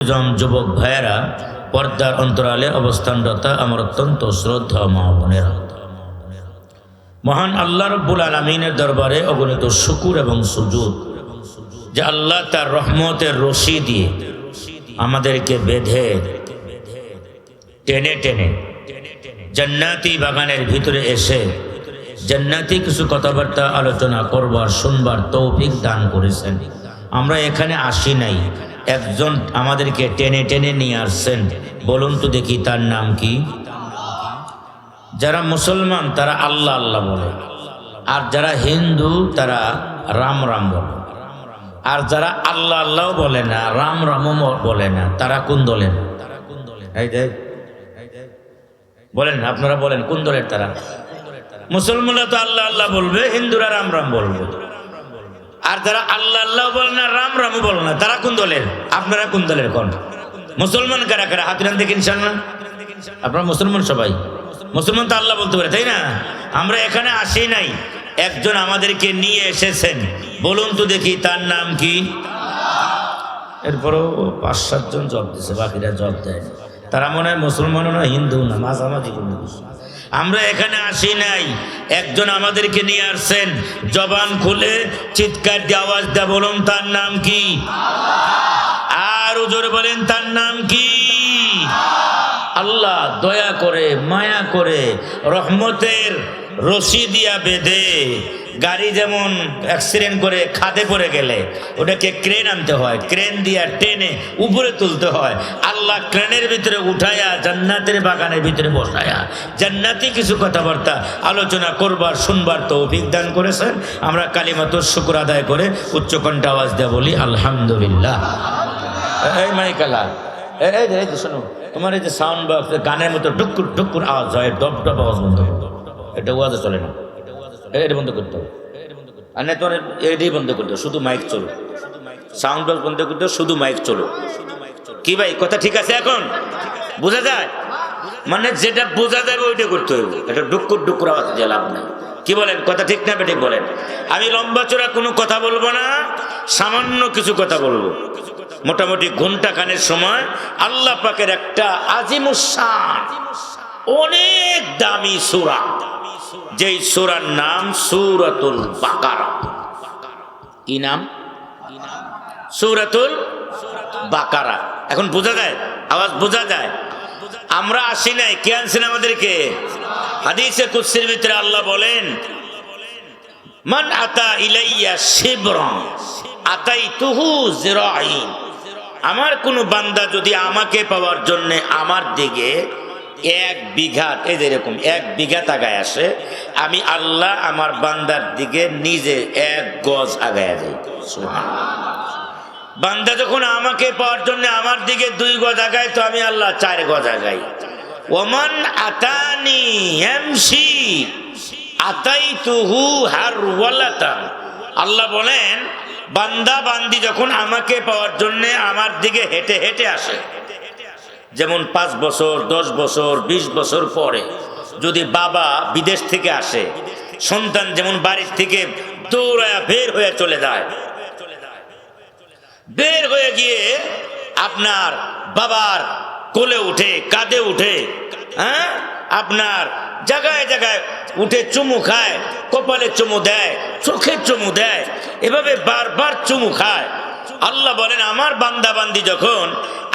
জন যুবক ভাইয়েরা, পর্দার অন্তরালে অবস্থানরতা আমার অত্যন্ত শ্রদ্ধা মা বোনেরা। মহান আল্লাহ রব্বুল আলমিনের দরবারে অগণিত শুকুর এবং সুজুদ যে আল্লাহ তার রহমতের রশি দিয়ে আমাদেরকে বেঁধে টেনে টেনে জান্নাতি বাগানের ভিতরে এসে জান্নাতি কিছু কথাবার্তা আলোচনা করবার, শুনবার তৌফিক দান করেছেন। আমরা এখানে আসি নাই। একজন আমাদেরকে টেনে টেনে নিয়ে আসছেন। বলুন তো দেখি তার নাম কি? যারা মুসলমান, তারা আল্লাহ আল্লাহ বলে। আর যারা হিন্দু, তারা রাম রাম বলে। আর যারা আল্লাহ আল্লাহ বলে না, রাম রামও বলে না, তারা কোন দেখ বলেন, আপনারা বলেন, কোন দলের তারা? মুসলমানরা তো আল্লাহ আল্লাহ বলবে, হিন্দুরা রাম রাম বলবে। আর যারা আল্লাহ আল্লাহ বলে না, রাম রামও বলে না, তারা কোন দলের? আপনারা কোন দলের কোন? মুসলমান কারা কারা? হাত রান দেখে ইনশাল্লাহ আপনারা মুসলমান সবাই? মুসলমান তো আল্লাহ বলতে পারে, তাই না? আমরা এখানে আসি নাই। একজন আমাদেরকে নিয়ে এসেছেন। বলুন তো দেখি, তার নাম কি? এরপরও পাঁচ সাতজন জব দিছে, বাকিরা জব দেয় তারা মনে হয় মুসলমানও না হিন্দু না, মাঝামাঝি কোনো কিছু। আমরা এখানে আসি নাই। একজন আমাদেরকে নিয়ে আসছেন। জবান খুলে চিৎকার দিয়ে আওয়াজ দেয় বলুন, তার নাম কি? আর জোরে বলেন, তার নাম কি? আল্লাহ দয়া করে, মায়া করে রহমতের রশি দিয়া বেঁধে গাড়ি যেমন অ্যাক্সিডেন্ট করে খাদে পড়ে গেলে, ওটাকে ক্রেন আনতে হয়। ক্রেন দিয়া টেনে উপরে তুলতে হয়। আল্লাহ ক্রেনের ভিতরে উঠায়া, জান্নাতের বাগানের ভিতরে বসায়া। জান্নাতি কিছু কথাবার্তা আলোচনা করবার, শুনবার তো অভিজ্ঞান করেছেন। আমরা কালিমাত শুকুর আদায় করে উচ্চকণ্ঠ আওয়াজ দেয়া বলি, আলহামদুলিল্লাহ। এই মাইকালা এই এই শোনো, তোমার এই যে সাউন্ড বক্স গানের মতো ডুকুর ডুকুর আওয়াজ হয়, ডব ডব আওয়াজ বন্ধ এটা ওয়াজে চলে না। এটা- বন্ধ করতে হবে। আর না, তোমার এটাই বন্ধ করতে শুধু মাইক চলো। সাউন্ড বক্স বন্ধ করতে শুধু মাইক চলো। কি ভাই, কথা ঠিক আছে এখন? বোঝা যায়? মানে যেটা বোঝা যাবে ওইটা করতে হবে। এটা ডুকুর ডুকুর আওয়াজ দিয়ে লাভ নাই। কি বলেন, কথা ঠিক না বেঠিক বলেন? আমি লম্বা চোরা কোনো কথা বলব না, সামান্য কিছু কথা বলব। মোটামুটি ঘণ্টা খানের সময় আল্লাহ পাকের একটা আজিমুসান অনেক দামি সুরা। যেই সুরার নাম সুরাতুল বাকারা। কি নাম? সুরাতুল বাকারা। এখন বোঝা যায়? আওয়াজ বোঝা যায়? আমরা আসি নাই। কে আনছেন আমাদেরকে? হাদিসে কুৎসির ভিতরে আল্লাহ বলেন, মান আতা ইলাইয়া শিবরম আতাই তুহু জিরাইন। আমার কোনো বান্দা যদি আমাকে পাওয়ার জন্য আমার দিকে এক বিঘা, এই যে এরকম, এক বিঘা তাগায় আসে, আমি আল্লাহ আমার বান্দার দিকে নিজে এক গজ আগায় যাই বান্দা যখন আমাকে পাওয়ার জন্য আমার দিকে দুই গজ আগায়, তো আমি আল্লাহ চার গজ আগাই। ওমান আতানি এমসি আতাই তুহু হার আল্লাহ বলেন, বান্দা বান্দি যখন আমাকে পাওয়ার জন্য আমার দিকে হেঁটে হেঁটে আসে যেমন পাঁচ বছর, দশ বছর ২০ বছর পরে যদি বাবা বিদেশ থেকে আসে, সন্তান যেমন বাড়ির থেকে দৌড়ায়া বের হয়ে চলে যায়, বের হয়ে গিয়ে আপনার বাবার কোলে উঠে, কাঁধে উঠে হ্যাঁ? আপনার জায়গায় জায়গায় উঠে চুমু খায়, কপালে চুমু দেয়, চোখে চুমু দেয়, এভাবে বারবার চুমু খায়। আল্লাহ বলেন, আমার বান্দা বান্দি যখন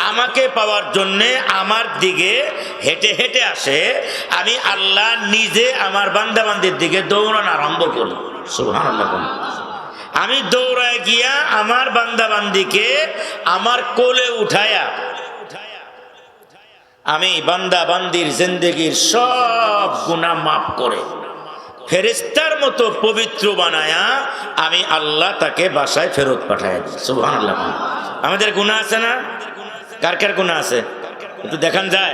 আমাকে পাওয়ার জন্যে আমার দিকে হেঁটে হেঁটে আসে, আমি আল্লাহ নিজে আমার বান্দা বান্দির দিকে দৌড়ানো আরম্ভ করি সুহান আমি দৌড়ায় গিয়া আমার বান্দা বান্দিকে আমার কোলে উঠায়া, আমি বান্দা বান্দির জিন্দগির সব গুণা মাফ করে ফেরেস্তার মতো পবিত্র বানায়া আমি আল্লাহ তাকে বাসায় ফেরত পাঠাই সুবাহ আমাদের গুণা আছে না? কার কার গুণা আছে? একটু দেখান যায়।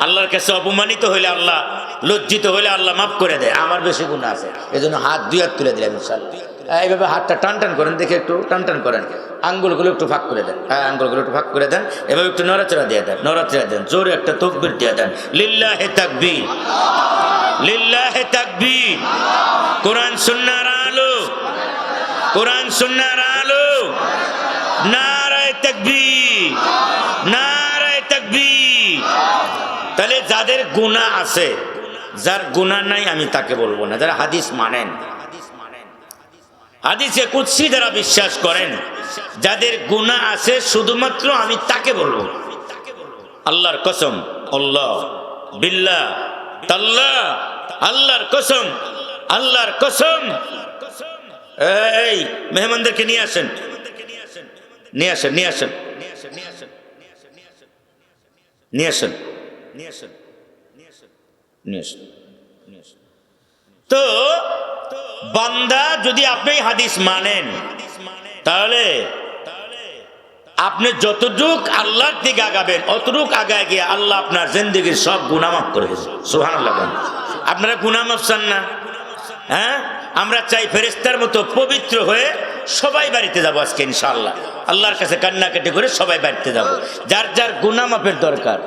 আল্লাহর কাছে অপমানিত হইলে আল্লাহ, লজ্জিত হইলে আল্লাহ মাফ করে দেয়। আমার বেশি গুণা আছে। এই জন্য হাত দুই হাত তুলে দিলাম ইনশাল্লাহ এইভাবে হাতটা টান টান করেন, দেখে একটু টান টান করেন। আঙ্গুলগুলো একটু ফাঁক করে দেন। হ্যাঁ আঙ্গুলগুলো একটু ফাঁক করে দেন। এভাবে একটু নড়াচড়া দিয়ে দেন, নড়াচড়া দেন, জোরে একটা তকবির দিয়ে দেন। লিল্লাহে লিল্লা হে তাকবীর। কোরআন সুন্নার আলো, কোরআন সুন্নাহর আলো। নারায়ে থাকবি নারায় থাকবি তাহলে যাদের গুণা আছে, যার গুণা নাই, আমি তাকে বলব না। যারা হাদিস মানেন হাদিসে কুৎসি যারা বিশ্বাস করেন, যাদের গুণা আছে, শুধুমাত্র আমি তাকে বলব। আল্লাহর কসম, আল্লাহ বিল্লা তাল্লাহ, আল্লাহর কসম আল্লাহর কসম। এই, মেহমানদেরকে নিয়ে আসেন নিয়ে আসেন। নিয়ে আসেন। নিয়ে আসেন। নিয়ে আসেন। নিয়ে আসেন। তো বান্দা যদি আপনি হাদিস মানেন, তাহলে আপনি যতটুক আল্লাহর দিকে আগাবেন, অতটুক আগায় গিয়ে আল্লাহ আপনার জিন্দগির সব গুণামাফ করে দেবে সুহান আপনারা গুণামাফ চান না? হ্যাঁ? আমরা চাই ফেরেস্তার মতো পবিত্র হয়ে সবাই বাড়িতে যাব আজকে, ইনশাআল্লাহ। আল্লাহর কাছে কান্নাকাটি করে সবাই বাড়িতে যাব। যার যার গুণামাপের দরকার,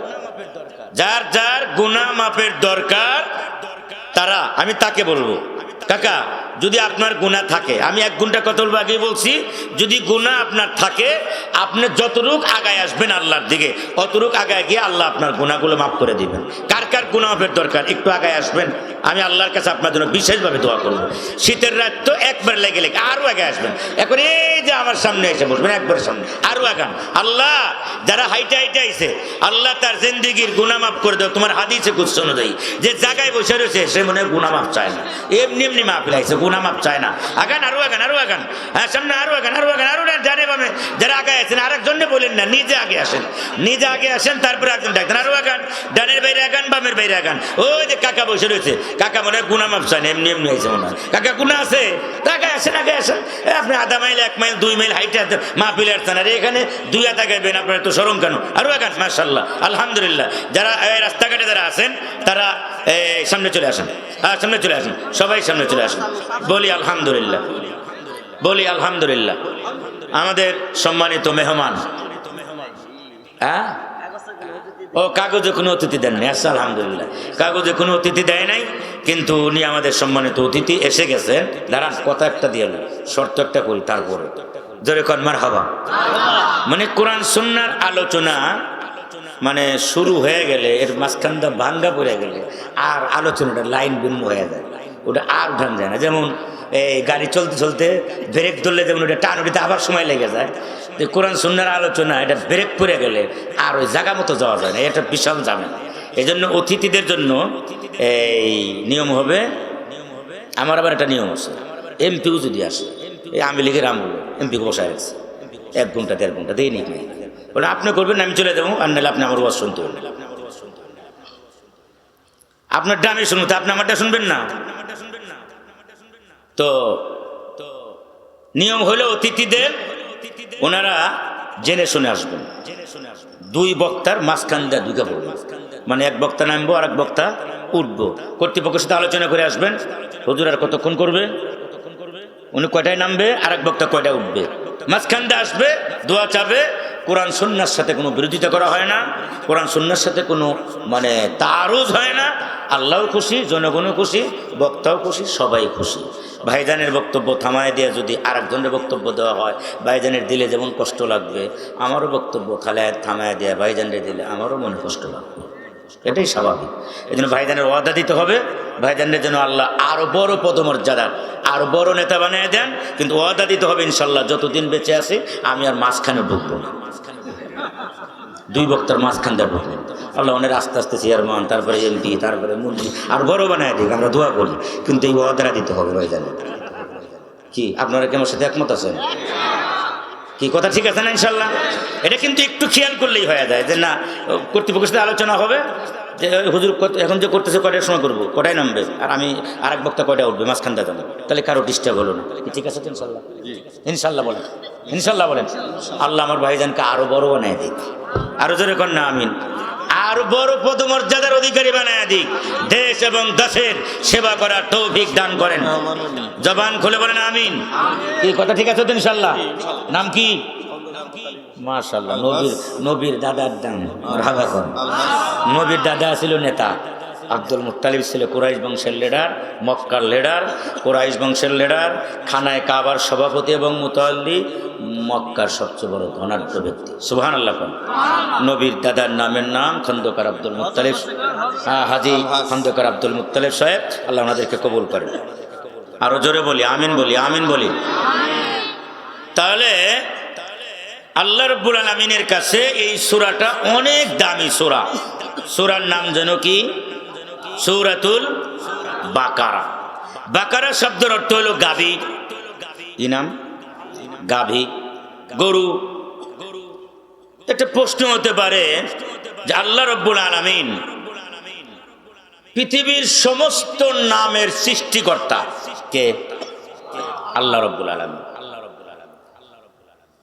যার যার গুণা মাপের দরকার তারা আমি তাকে বলব। কাকা যদি আপনার গুণা থাকে, আমি এক ঘণ্টা কত আগে বলছি, যদি গুণা আপনার থাকে, আপনি যতটুক আগায় আসবেন আল্লাহর দিকে, অতটুক আগায় গিয়ে আল্লাহ আপনার গুণাগুলো মাফ করে দিবেন। কার কার গুণা মাপের দরকার? একটু আগায় আসবেন, আমি আল্লাহর কাছে আপনার জন্য বিশেষভাবে দোয়া করব। শীতের রাত তো একবার লেগে লেগে আরও আগে আসবেন। এখন এই যে আমার সামনে এসে বসবেন, একবার সামনে আরও আগান। আল্লাহ, যারা হাইটে হাইটে আইসে আল্লাহ তার জিন্দিগির গুণা মাফ করে দেয় তোমার হাদিসে কুৎস অনুযায়ী, যে জায়গায় বসে রয়েছে, সে মনে হয় গুণা মাফ চায় না। এমনি এমনি মাফ লাইছে গুণা মাফ চায় না। আগান, আরও আগান আরও আগান। হ্যাঁ সামনে আরও আগান আরও আগান, আরও জানে বামে যারা আগে আছেন আরেকজনে বলেন না, নিজে আগে আসেন। নিজে আগে আসেন, তারপরে একজন ডাকতেন, আরও আগান। ডানের বাইরে আগান, বামের বাইরে আগান। ওই যে কাকা বসে রয়েছে। কাকা মনে হয় গুণা মাফ চায় না, এমনি এমনি হয়েছে মনে হয়। কাকা গুণা আছে? আগে আসেন আগে আসেন। আপনি আধা মাইল, এক মাইল, দুই মাইল হাইটে আসতে মা পিলে আসতেন আর এখানে দুই হাত আগাইবেন আপনার তো সরম কেন? আরও আগান মার্শাল্লাহ আলহামদুলিল্লাহ। যারা রাস্তাঘাটে যারা আছেন, তারা সামনে চলে আসেন। হ্যাঁ সামনে চলে আসেন। সবাই সামনে চলে আসেন। বলি আলহামদুলিল্লাহ। বলি আলহামদুলিল্লাহ। আমাদের সম্মানিত মেহমান। হ্যাঁ? ও, কাগজে কোনো অতিথি দেননি আচ্ছা আলহামদুলিল্লাহ। কাগজে কোনো অতিথি দেয় নাই, কিন্তু উনি আমাদের সম্মানিত অতিথি এসে গেছেন। দাঁড়ান, কথা একটা দিয়ে শর্ত একটা করি, তারপরে। জোরে কনমার হবা মানে কোরআন, সুন্নার আলোচনা মানে শুরু হয়ে গেলে, এর মাঝখানটা ভাঙ্গা পড়ে গেলে আর আলোচনাটা লাইন ভিন্ন হয়ে যায়। ওটা আর উঠান যায় না। যেমন এই গাড়ি চলতে চলতে ব্রেক ধরলে যেমন ওটা টান উঠিতে আবার সময় লেগে যায়। যে কোরআন সুন্নার আলোচনা, এটা ব্রেক পড়ে গেলে আর ওই জায়গা মতো যাওয়া যায় না। এটা বিশাল ঝামেলা। এই জন্য অতিথিদের জন্য এই নিয়ম হবে, আমার আবার একটা নিয়ম আছে। এমপিও যদি আসে, এই আমি লীগের আমল এমপি বসায় আছে এক ঘণ্টা, দেড় ঘণ্টা দিয়ে নাই বলে, আপনি করবেন আমি চলে যাব। আর নাহলে আপনি আমার ওয়াজ শুনতে হবে আপনার ডানে শুনুন তো, আপনি আমারটা শুনবেন না? তো, নিয়ম হলো অতিথিদের, ওনারা জেনে শুনে আসবেন। দুই বক্তার মাঝখান দিয়ে ঢুকে পড়বেন মানে এক বক্তা নামবো আর এক বক্তা উঠবো। কর্তৃপক্ষের সাথে আলোচনা করে আসবেন। হুজুর আর কতক্ষণ করবে? উনি কয়টায় নামবে? আর এক বক্তা কয়টায় উঠবে? মাঝখান দিয়ে আসবে, দোয়া চাবে কোরআন সন্ন্যার সাথে কোনো বিরোধিতা করা হয় না, কোরআন সন্ন্যার সাথে কোনো মানে তারুজ হয় না। আল্লাহও খুশি, জনগণও খুশি, বক্তাও খুশি, সবাই খুশি। ভাইজানের বক্তব্য থামায় দেওয়া যদি আরেকজনের বক্তব্য দেওয়া হয়, ভাইজানের দিলে যেমন কষ্ট লাগবে, আমারও বক্তব্য থালায় থামায় দেওয়া ভাইজানের দিলে আমারও মনে কষ্ট লাগবে। এটাই স্বাভাবিক। এই জন্য ভাইজানের ওয়াদা দিতে হবে। ভাইজানের জন্য আল্লাহ আরও বড় পদমর্যাদা, আরও বড় নেতা বানিয়ে দেন। কিন্তু ওয়াদা দিতে হবে ইনশাল্লাহ যতদিন বেঁচে আছি, আমি আর মাঝখানে ঢুকবো না। দুই বক্তার মাঝখান দিয়ে ঢুকবো। আল্লাহ অনেক আস্তে আস্তে চেয়ারম্যান, তারপরে এমপি তারপরে মন্ত্রী আর বড় বানায় দিক, আমরা দোয়া করি। কিন্তু এই ওয়াদাটা দিতে হবে ভাইজানের। কি, আপনারা কি আমার সাথে একমত আছেন? কি কথা ঠিক আছে না ইনশাল্লাহ? এটা কিন্তু একটু খেয়াল করলেই হয়ে যায় যে না কর্তৃপক্ষের সাথে আলোচনা হবে যে হুজুর এখন যে করতেছে কটায় সময় করব? কটায় নামবে? আর আমি আর এক বক্তা কটায় উঠবে? মাঝখান যাব। তাহলে কারও ডিস্টার্ব হলো না। কি ঠিক আছে তো ইনশাল্লাহ? ইনশাল্লাহ বলেন। ইনশাল্লাহ বলেন। আল্লাহ আমার ভাইজানকে আরও বড় বানায় দিক। আরও জোরে কন্যা না আমিন। আরও বড় পদমর্যাদার অধিকারী বানায় দিক। দেশ এবং দেশের সেবা করার তৌফিক দান করেন। জবান খুলে বলেন আমিন। এই কথা ঠিক আছে তো ইনশাল্লাহ? নাম কি? মাশাল্লাহ নবীর নবীর দাদার দাম নবীর দাদা ছিল নেতা। আব্দুল মুত্তালিব ছিল কুরাইশ বংশের লিডার মক্কার লিডার কুরাইশ বংশের লিডার খানায় কাবার সভাপতি এবং মুতাল্লি মক্কার সবচেয়ে বড় ধনাঢ্য ব্যক্তি। সুহান আল্লাহ নবীর দাদার নামের নাম খন্দকার আব্দুল মুত্তালিব। হ্যাঁ, হাজি খন্দকার আব্দুল মুত্তালিব সাহেব আল্লাহ ওনাদেরকে কবুল করেন। আরও জোরে বলি আমিন বলি আমিন বলি। তাহলে আল্লাহ রব্বুল আলমিনের কাছে এই সুরাটা অনেক দামি সুরা। সুরার নাম যেন কি? সৌরাতুল বাকারা। বাকারা শব্দের অর্থ হলো গাভী। কি নাম? গাভী। গরু। একটা প্রশ্ন হতে পারে যে আল্লাহ রব্বুল আলমিন পৃথিবীর সমস্ত নামের সৃষ্টিকর্তা কে? আল্লাহ রব্বুল আলমিন।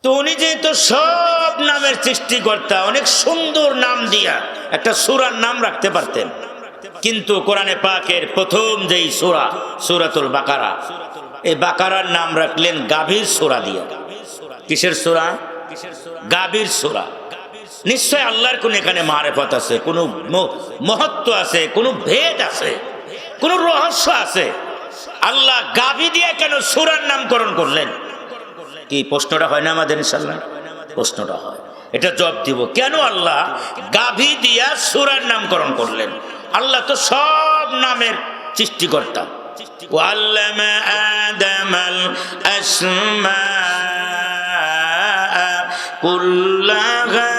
তো উনি যেহেতু সব নামের সৃষ্টিকর্তা, অনেক সুন্দর নাম দিয়া একটা সুরার নাম রাখতে পারতেন। কিন্তু কোরআনে পাকের প্রথম যেই সুরা, সুরাতুল বাকারা এই বাকারার নাম রাখলেন গাভীর সুরা দিয়া। কিসের সুরা? গাভীর সুরা। নিশ্চয় আল্লাহর কোন এখানে মারেফত আছে, কোনো মহত্ব আছে, কোনো ভেদ আছে, কোনো রহস্য আছে। আল্লাহ গাভী দিয়ে কেন সুরার নামকরণ করলেন? কি প্রশ্নটা হয় না আমাদের ইনশাল্লাহ প্রশ্নটা হয়। এটা জব দিব, কেন আল্লাহ গাভী দিয়া সুরার নামকরণ করলেন? আল্লাহ তো সব নামের সৃষ্টিকর্তা وعلم آدم الأسماء كلها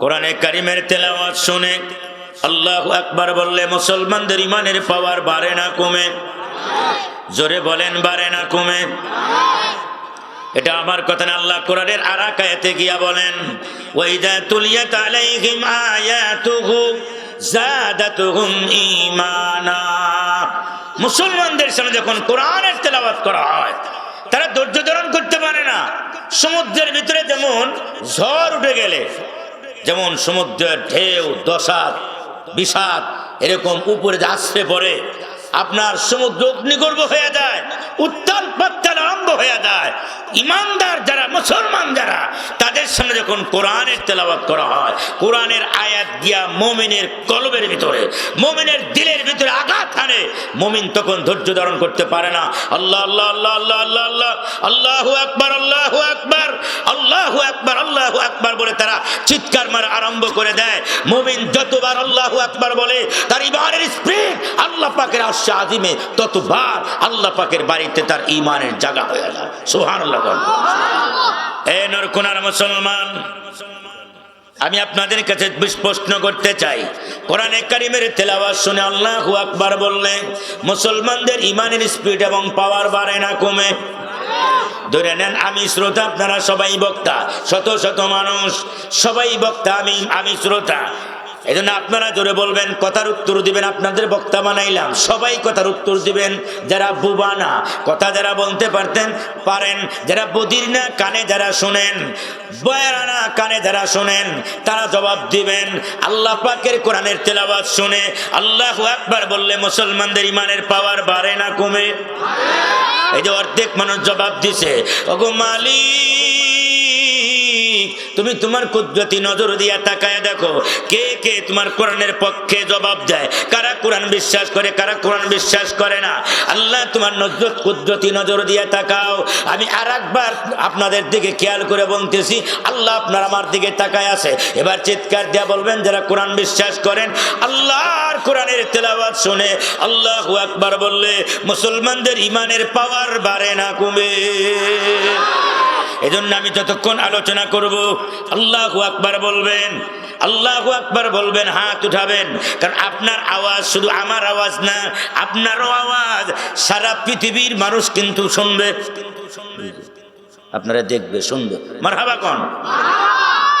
কোরআনে কারিমের তেলাওয়াত শুনে আল্লাহ আকবার বললে মুসলমানদের ইমানের পাওয়ার বাড়ে না কমে জোরে বলেন বাড়ে না কমে এটা আমার কথা না, আল্লাহ কোরআনের আরাকায়াতে গিয়া বলেন, ওয়াইদা তুলিয়াত আলাইহিম আয়াতুহু ঈমানা। মুসলমানদের সামনে যখন কোরআনের তেলাওয়াত করা হয়, তারা ধৈর্য ধারণ করতে পারে না। সমুদ্রের ভিতরে যেমন ঝড় উঠে গেলে, যেমন সমুদ্রের ঢেউ, দশাত, বিষাদ, এরকম উপরে আশ্রে পড়ে আপনার সমুদ্র অগ্নিগর্ভ হয়ে যায় উত্তাল পাত্তাল আরম্ভ হয়ে যায়। ইমানদার যারা মুসলমান যারা সামনে যখন কোরআনের তেলাওয়াত করা হয়, কোরআনের আয়াত গিয়া মোমিনের কলবের ভিতরে, মোমিনের দিলের ভিতরে আঘাত আনে মোমিন তখন ধৈর্য ধারণ করতে পারে না। আল্লাহ আল্লাহ আল্লাহ আল্লাহ আল্লাহ আল্লাহ, আল্লাহু আকবার আল্লাহু আকবার আল্লাহু আকবার আল্লাহু আকবার বলে তারা চিৎকার মারা আরম্ভ করে দেয়। মোমিন যতবার আল্লাহু আকবার বলে, তার ইমানের স্পিড আল্লাহ পাকের আশা আজিমে, ততবার আল্লাহ পাকের বাড়িতে তার ইমানের জায়গা হয়ে যায়। সুহান আল্লাহ নরকুনার মুসলমান, আমি আপনাদের কাছে প্রশ্ন করতে চাই। কোরআনে কারিমের তেলাওয়াত শুনে আল্লাহ আকবার বললে, মুসলমানদের ইমানের স্পিড এবং পাওয়ার বাড়ে না, কমে। ধরে নেন, আমি শ্রোতা, আপনারা সবাই বক্তা, শত শত মানুষ, সবাই বক্তা, আমি আমি শ্রোতা। এই জন্য আপনারা জোরে বলবেন, কথার উত্তর দিবেন, আপনাদের বক্তা বানাইলাম। সবাই কথার উত্তর দিবেন, যারা বুবা না কথা যারা বলতে পারতেন, পারেন। যারা বদির না, কানে যারা শোনেন, বয়ারা না, কানে যারা শোনেন, তারা জবাব দিবেন। আল্লাহ পাকের কোরআনের তেলাবাদ শুনে আল্লাহ একবার বললে, মুসলমানদের ইমানের পাওয়ার বাড়ে না কমে? এই যে অর্ধেক মানুষ জবাব দিছে, ওগো মালিক তুমি তোমার কুদরতি নজর দিয়া তাকায় দেখো, কে কে তোমার কোরআনের পক্ষে জবাব দেয়? কারা কোরআন বিশ্বাস করে, কারা কোরআন বিশ্বাস করে না? আল্লাহ তোমার নজর, কুদরতি নজর দিয়া তাকাও। আমি আর একবার আপনাদের দিকে খেয়াল করে বলতেছি, আল্লাহ আপনার আমার দিকে তাকায় আছে। এবার চিৎকার দিয়া বলবেন, যারা কোরআন বিশ্বাস করেন, আল্লাহর কোরআনের তেলাবাদ শুনে আল্লাহ আকবার বললে, মুসলমানদের ইমানের পাওয়ার বাড়ে না কমে এজন্য আমি যতক্ষণ আলোচনা করব, আল্লাহ আকবার বলবেন, আল্লাহ আকবার বলবেন, হাত উঠাবেন। কারণ আপনার আওয়াজ শুধু আমার আওয়াজ না, আপনারও আওয়াজ। সারা পৃথিবীর মানুষ কিন্তু শুনবে। আপনারা দেখবে, শুনবে। মার হাবা কন?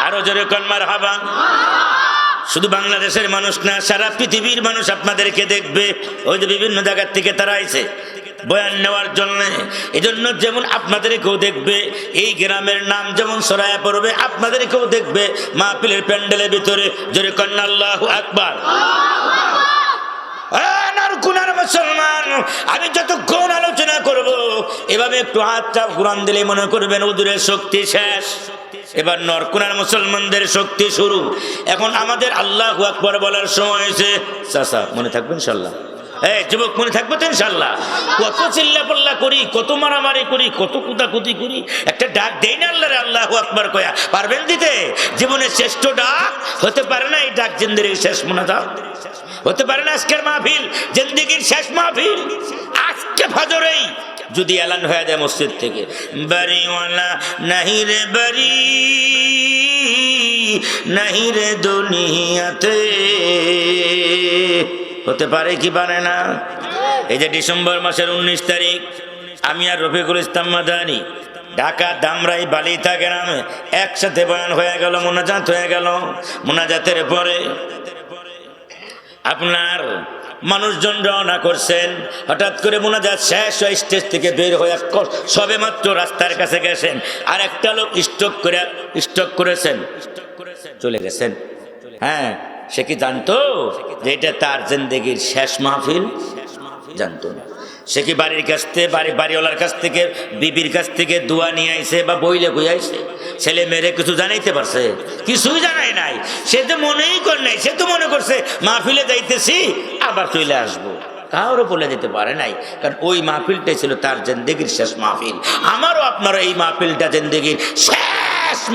আরও জোরে কন মার হাবা শুধু বাংলাদেশের মানুষ না, সারা পৃথিবীর মানুষ আপনাদেরকে দেখবে। ওই যে বিভিন্ন জায়গার থেকে তারা আইছে। বয়ান নেওয়ার জন্য। এই জন্য যেমন আপনাদেরকেও দেখবে এই গ্রামের নাম যেমন সরায়া পড়বে আপনাদেরকেও দেখবে মাহফিলের প্যান্ডেলের ভিতরে জোরে কন্যা আল্লাহ আকবার। কুনার মুসলমান আমি যতক্ষণ আলোচনা করব এভাবে একটু হাত চাপ কোরআন দিলে মনে করবেন উদুরের শক্তি শেষ। এবার নরকুনার মুসলমানদের শক্তি শুরু। এখন আমাদের আল্লাহ আকবর বলার সময় হয়েছে। চাষা মনে থাকবেন ইনশাল্লাহ এই যুবক মনে থাকবে তো ইনশাল্লাহ কত চিল্লা পাল্লা করি, কত মারামারি করি, কত কুতাকুতি করি। একটা ডাক দেই না আল্লাহ আল্লাহ আকবর কয়া। পারবেন দিতে? জীবনের শ্রেষ্ঠ ডাক হতে পারে না এই ডাক জিন্দির শেষ মনে থাক হতে পারে না আজকের মাহফিল, জিন্দিগির শেষ মাহফিল। আজকে ফজরেই যদি এলান হয়ে যায় মসজিদ থেকে। বাড়িওয়ালা, নাহি রে বাড়ি, নাহি রে দুনিয়াতে। হতে পারে কি পারে না? এই যে ডিসেম্বর মাসের উনিশ তারিখ, আমি আর রফিকুল ইসলাম মাদানি, ঢাকা দামরাই বালিতা গ্রামে একসাথে বয়ান হয়ে গেল, মোনাজাত হয়ে গেল। মোনাজাতের পরে আপনার মানুষজন রওনা করছেন, হঠাৎ করে মোনাজাত শেষ হয়ে স্টেজ থেকে বের হয়ে সবে মাত্র রাস্তার কাছে গেছেন। আর একটা লোক স্টক করে স্টক করেছেন। চলে গেছেন। হ্যাঁ সে কি জানতো যে এটা তার জিন্দগির শেষ মাহফিল? জানতো না। সে কি বাড়ির কাছ থেকে, বাড়ি বাড়িওয়ালার কাছ থেকে, বিবির কাছ থেকে দোয়া নিয়ে আইছে বা বইলে বই আইছে? ছেলে মেয়েরে কিছু জানাইতে পারছে? কিছুই জানাই নাই। সে তো মনেই কর নাই। সে তো মনে করছে, মাহফিলে যাইতেছি, আবার চলে আসব। কারোর বলে যেতে পারে নাই। কারণ ওই মাহফিলটাই ছিল তার জিন্দগির শেষ মাহফিল। আমারও আপনারও এই মাহফিলটা জিন্দগির শেষ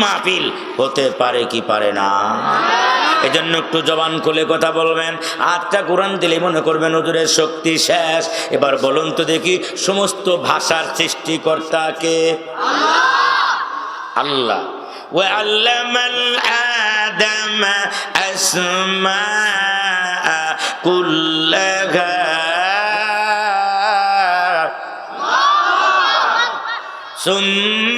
মাহফিল হতে পারে কি পারে না এজন্য একটু জবান খুলে কথা বলবেন আটটা কোরআন দিলে মনে করবেন হুজুরের শক্তি শেষ এবার বলুন তো দেখি সমস্ত ভাষার সৃষ্টিকর্তাকে আল্লাহ وعلم الآدم أسماء كلها ثم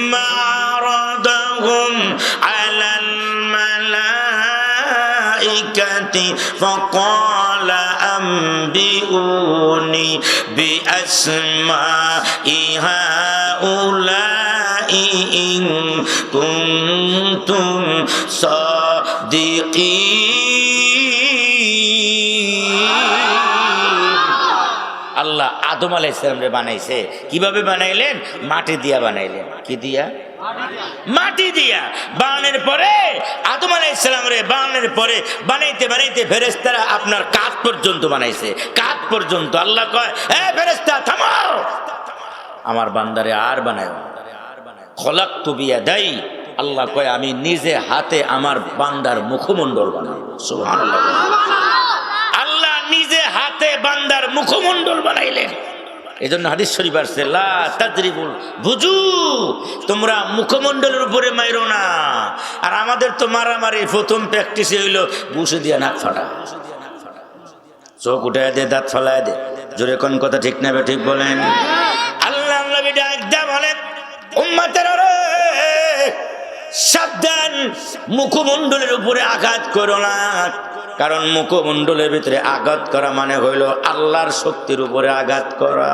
فقال أنبئوني بأسماء هؤلاء إن كنتم صادقين আদম আলাইসালামরে বানাইছে। কীভাবে বানাইলেন? মাটি দিয়া বানাইলেন। কি দিয়া? মাটি দিয়া। বানানোর পরে, আদম আলাইসালাম রে বানানোর পরে বানাইতে বানাইতে ফেরেস্তারা আপনার কাঠ পর্যন্ত বানাইছে। কাঠ পর্যন্ত। আল্লাহ কয়, এ ফেরেস্তা থামাও আমার বান্দারে আর বানায় খলাক তুবিয়া দেয় আল্লাহ কয়, আমি নিজে হাতে আমার বান্দার মুখমণ্ডল বানাই। নিজে হাতে বান্দার মুখমণ্ডল বানাইলেন এই জন্য হাদিস শরীফ আসছে তাজরিবুল বুঝু তোমরা মুখমণ্ডলের উপরে মাইরো না। আর আমাদের তো মারামারি, প্রথম প্র্যাকটিস হইল বুসে দিয়া নাক ফাটা। চোখ উঠায় দে, দাঁত ফালায় দে। জোরে কোন কথা ঠিক না ঠিক বলেন? আল্লাহ আল্লাহ ডাক দা বলেন, উম্মাতের সাবধান, মুখমণ্ডলের উপরে আঘাত করো না। কারণ মুখমণ্ডলের ভিতরে আঘাত করা মানে হইল আল্লাহর শক্তির উপরে আঘাত করা।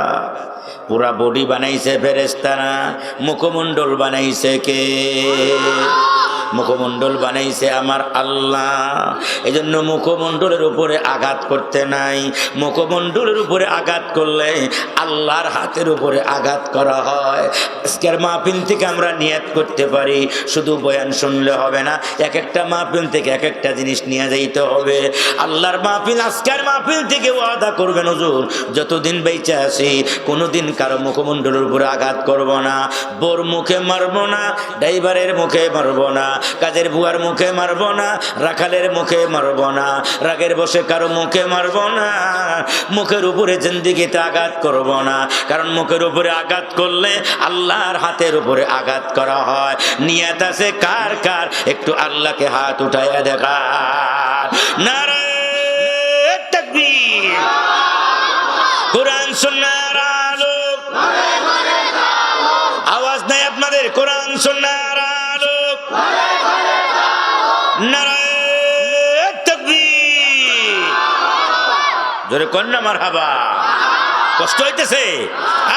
পুরা বডি বানাইছে ফেরেস্তারা মুখমণ্ডল বানাইছে কে? মুখমণ্ডল বানাইছে আমার আল্লাহ। এই জন্য মুখমণ্ডলের উপরে আঘাত করতে নাই। মুখমণ্ডলের উপরে আঘাত করলে আল্লাহর হাতের উপরে আঘাত করা হয়। আজকের মাহফিল থেকে আমরা নিয়াত করতে পারি। শুধু বয়ান শুনলে হবে না এক একটা মাহফিল থেকে এক একটা জিনিস নিয়ে যাইতে হবে। আল্লাহর মাহফিল, আজকের মাহফিল থেকে ওয়াদা করবেন হুজুর। যতদিন বেঁচে আছি, কোনোদিন কারও মুখমণ্ডলের উপরে আঘাত করব না। বোর মুখে মারবো না, ড্রাইভারের মুখে মারবো না। কাজের বুয়ার মুখে মারবো না, রাখালের মুখে মারবো না, রাগের বসে কারও মুখে মারবো না, মুখের উপরে জিন্দিগিতে আঘাত করব না। কারণ মুখের উপরে আঘাত করলে আল্লাহর হাতের উপরে আঘাত করা হয়। নিয়ত আছে কার কার? একটু আল্লাহকে হাত উঠাইয়া দেখা কোরআন সুন্নাহর আলোক। আওয়াজ নাই আপনাদের? কোরআন সুন্নাহর জোরে কন্যা মার হাবা কষ্ট হইতেছে?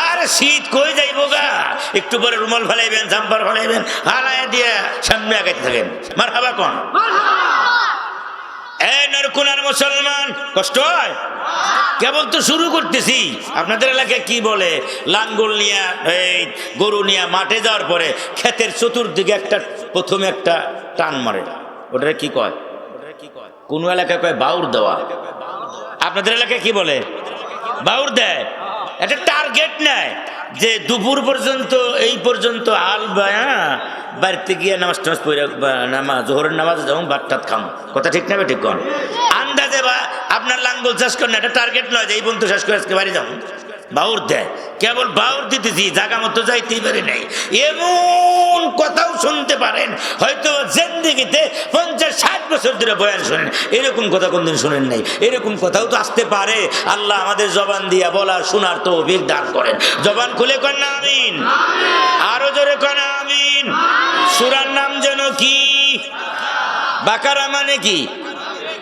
আর শীত কই যাইব গা? একটু পরে রুমাল ফেলাইবেন, জাম্পার ফেলাইবেন, হালায় দিয়ে সামনে আগাইতে থাকেন। মার হাবা কোন নরকুনার মুসলমান, কষ্ট হয়? কেবল তো শুরু করতেছি। আপনাদের এলাকায় কি বলে? লাঙ্গল নিয়ে, এই গরু নিয়ে মাঠে যাওয়ার পরে ক্ষেতের চতুর্দিকে একটা, প্রথমে একটা টান মারে। ওটা কি কয়? কোন এলাকায় কয় বাউর দেওয়া? আপনাদের এলাকায় কি বলে? বাউর দেয়। একটা টার্গেট নেয়। যে দুপুর পর্যন্ত, এই পর্যন্ত আল বায়া, বাড়িতে গিয়ে নামাজ টামাজ পড়ে নামাজ, জোহরের নামাজ যখন ভাত টাত খাম কথা ঠিক না ঠিক কন? আন্দাজে বা আপনার লাঙ্গল চাষ করেন এটা টার্গেট নয় যে এই বন্ধু শেষ করে আজকে বাড়ি যাব বাউর দেয় কেবল বাউর দিতেছি জায়গা মতো যাইতেই পারে নাই। এমন কথাও শুনতে পারেন, হয়তো জেন্দিগিতে পঞ্চাশ, ষাট বছর ধরে বয়ান শোনেন। এরকম কথা কোনদিন শোনেন নাই। এরকম কথাও তো আসতে পারে। আল্লাহ আমাদের জবান দিয়া বলা, শোনার তো অভিক দান করেন। জবান খুলে কন না, আমিন। আরও জোরে কন, আমিন। সুরার নাম যেন কি? বাকারা মানে কি?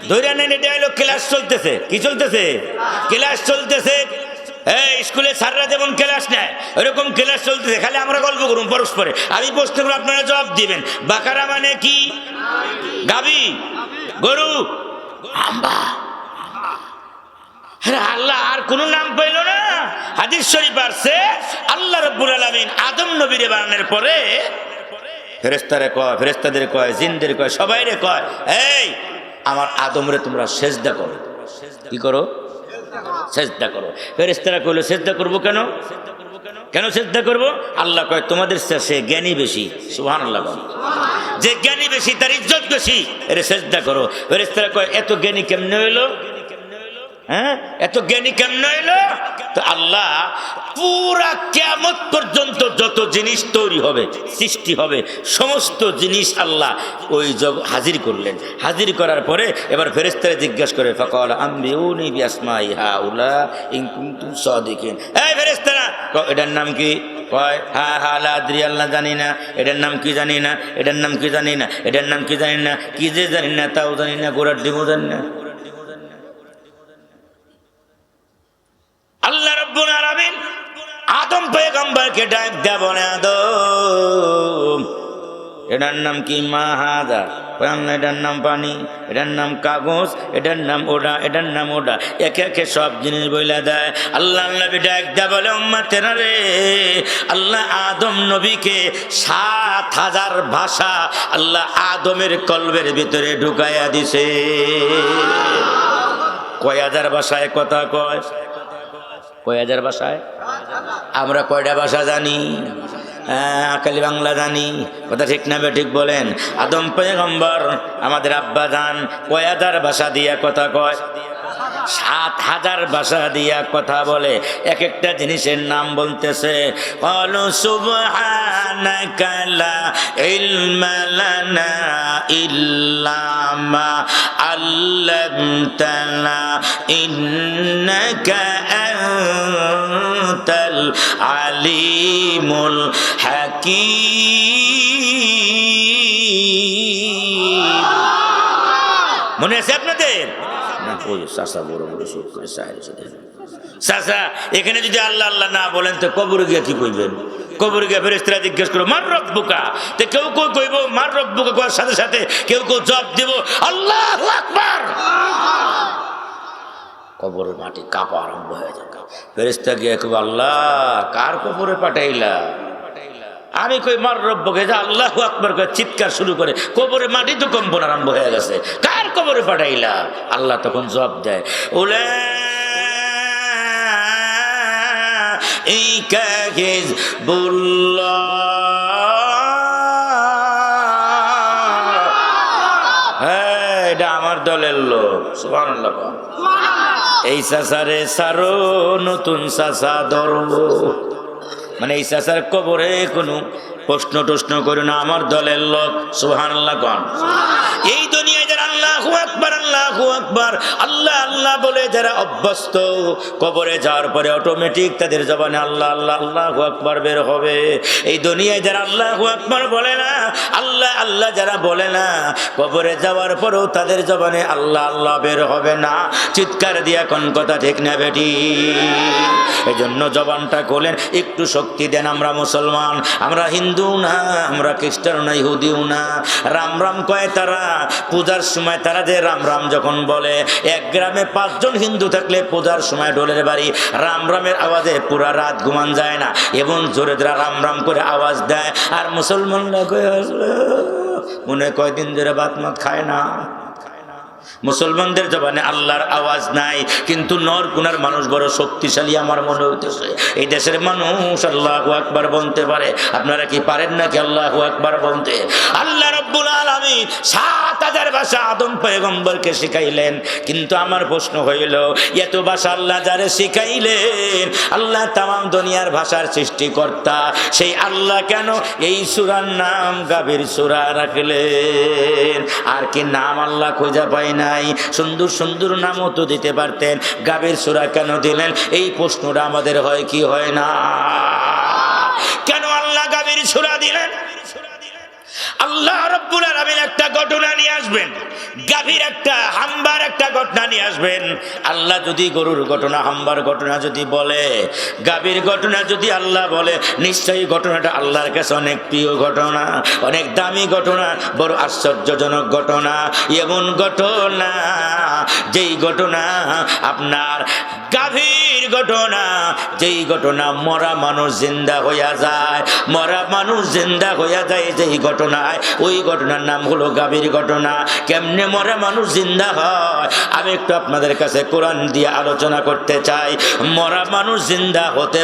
ধরে নেন, এটা হলো ক্লাস চলতেছে। কি চলতেছে? ক্লাস চলতেছে। এই স্কুলে স্যাররা যেমন ক্লাস নেয়, ওরকম ক্লাস চলতেছে, খালি আমরা গল্প করুন পরস্পরে। আমি প্রশ্ন করে আপনারা জবাব দিবেন। বাকারা মানে কি? গাবি? গরু? আম্বা। আল্লাহ, আর কোন নাম পাইল না। হাদিস শরীফ আসছে, আল্লাহ রব্বুল আলমিন আদম নবীরে বানানোর পরে ফেরেস্তারে কয় ফেরেস্তাদের কয়, জিনদের কয়, সবাইরে কয়, এই, আমার আদমরে তোমরা সেজদা করো। কি করো? সেজদা করো। ফেরেস্তারা কইলো, সেজদা করব কেন? কেন সেজদা করব? আল্লাহ কয়, তোমাদের সে জ্ঞানী বেশি। সুহান আল্লাহ যে জ্ঞানী বেশি, তার ইজ্জত বেশি। এর সেজদা করো। কয়, এত জ্ঞানী কেমনে হইল? হ্যাঁ? এত জ্ঞানী কেমন এলো? আল্লাহ পুরা কেমত পর্যন্ত যত জিনিস তৈরি হবে, সৃষ্টি হবে, সমস্ত জিনিস আল্লাহ ওই জগ হাজির করলেন। হাজির করার পরে এবার ফেরেস্তারে জিজ্ঞাসা করে, ফকল আমি উনি বিয়াসমা ইহা উলা ইনকুন্তুম সদিকিন? এই ফেরেস্তারা এটার নাম কি? কয়, হা হা লাদ্রি আল্লাহ জানি না। এটার নাম কি জানি না? এটার নাম কি জানি না? এটার নাম কি জানি না? কি যে জানি না, তাও জানি না গোড়ার ডিমও জানি না। আল্লাহ রব্বুল আলামিন আদম পয়গম্বরকে ডাক দেয়া বলে আদম। এটার নাম কি? মাহাদা। আল্লাহ, এটার নাম পানি, এটার নাম কাগজ, এটার নাম ওডা, এটার নাম ওডা। একে একে সব জিনিস বইলা দেয়। আল্লাহ নবী ডাক দেয়া বলে উম্মা তেনা রে, আল্লাহ আদম নবীকে সাত হাজার ভাষা আল্লাহ আদমের কলবের ভিতরে ঢুকাইয়া দিছে। কয় হাজার ভাষায় কথা কয়? কয় হাজার ভাষায়? আমরা কয়টা ভাষা জানি? হ্যাঁ, আকালি বাংলা জানি। কথা ঠিক না ঠিক বলেন। আদম পেগম্বর আমাদের আব্বা জান কয় হাজার ভাষা দিয়া কথা কয়? সাত হাজার ভাষা দিয়া কথা বলে এক একটা জিনিসের নাম বলতেছে, কলু সুবহানাকা লা ইলমা লানা ইল্লা মা আল্লামতানা ইন্নাকা আনতাল আলিমুল হাকিম। মনে আছে আপনাদের? এখানে যদি আল্লাহ আল্লাহ না বলেন, তো কবরে গিয়ে কি কইবেন? কবরে গিয়ে ফেরেস্তারা জিজ্ঞেস করো মার রব্বুকা তো কেউ কেউ কইব, মার রব্বুকা করার সাথে সাথে কেউ কেউ জব দিব, আল্লাহ কবরের মাটি কাঁপা আরম্ভ হয়ে যাবে ফেরেস্তা গিয়ে কব আল্লাহ, কার কবরে পাঠাইলা? আমি কই মার রব্বকে যে আল্লাহ আকবর করে চিৎকার শুরু করে কবরে মাটি তো কম্পন আরম্ভ হয়ে গেছে কার কবরে পাঠাইলা? আল্লাহ তখন জবাব দেয় ওলে এই কাগজ হ্যাঁ এটা আমার দলের লোক সুবান এই চাষারে সারো নতুন চাষা ধরব মানে এই চাচার কবরে কোনো প্রশ্ন টশ্ন করে না, আমার দলের লোক সুহান আল্লাহ কন এই দুনিয়ায় যারা আল্লাহ আল্লাহ আল্লাহ বলে যারা অভ্যস্ত, কবরে যাওয়ার পরে অটোমেটিক তাদের জবানে আল্লাহ আল্লাহ আল্লাহ বের হবে। এই দুনিয়ায় যারা আল্লাহ বলে না, আল্লাহ আল্লাহ যারা বলে না, কবরে যাওয়ার পরেও তাদের জবানে আল্লাহ আল্লাহ বের হবে না। চিৎকার দিয়া কোন কথা ঠিক না বেটি? এই জন্য জবানটা করলেন একটু শক্তি দেন আমরা মুসলমান। আমরা হিন্দু না, আমরা খ্রিস্টান না, ইহুদিও না। রাম রাম কয় তারা, পূজার সময় তারা যে রাম রাম যখন বলে, এক গ্রামে পাঁচজন হিন্দু থাকলে পূজার সময় ডোলের বাড়ি, রাম রামের আওয়াজে পুরা রাত ঘুমান যায় না। এবং জোরে জোরে রাম রাম করে আওয়াজ দেয়, আর মুসলমানরা মনে কয়দিন ধরে বাত মাত খায় না। মুসলমানদের জবানে আল্লাহর আওয়াজ নাই, কিন্তু নর কুনার মানুষ বড় শক্তিশালী আমার মনে হইতেছে। এই দেশের মানুষ আল্লাহ আকবার বলতে পারে। আপনারা কি পারেন নাকি আল্লাহ আকবার বলতে? আল্লাহ রব্বুল আলমী সাত হাজার ভাষা আদম পয়গম্বরকে শিখাইলেন। কিন্তু আমার প্রশ্ন হইল, এত ভাষা আল্লাহ যারে শিখাইলেন? আল্লাহ তাম দুনিয়ার ভাষার সৃষ্টিকর্তা। সেই আল্লাহ কেন এই সুরার নাম গাভীর সুরা রাখলেন? আর কি নাম আল্লাহ খোঁজা পায় নাই। সুন্দর সুন্দর নামও তো দিতে পারতেন। গাবের সুরা কেন দিলেন? এই প্রশ্নটা আমাদের হয় কি হয় না? কেন আল্লাহ গাভীর সুরা দিলেন? আল্লাহ রব্বুল একটা ঘটনা নিয়ে আসবেন। গাভীর একটা, হাম্বার একটা ঘটনা নিয়ে আসবেন। আল্লাহ যদি গরুর ঘটনা, হাম্বার ঘটনা যদি বলে, গাভীর ঘটনা যদি আল্লাহ বলে, নিশ্চয়ই ঘটনাটা আল্লাহর কাছে অনেক প্রিয় ঘটনা, অনেক দামি ঘটনা, বড় আশ্চর্যজনক ঘটনা, এমন ঘটনা, যেই ঘটনা আপনার গাভীর ঘটনা। যেই ঘটনা মরা মানুষ জিন্দা হইয়া যায়, মরা মানুষ জিন্দা হইয়া যায় যেই ঘটনায়, ওই ঘটনার নাম হলো গাভীর ঘটনা। কেমনে মরা মানুষ জিন্দা হয়? আমি একটু আপনাদের কাছে কোরআন দিয়ে আলোচনা করতে চাই। মরা মানুষ জিন্দা হতে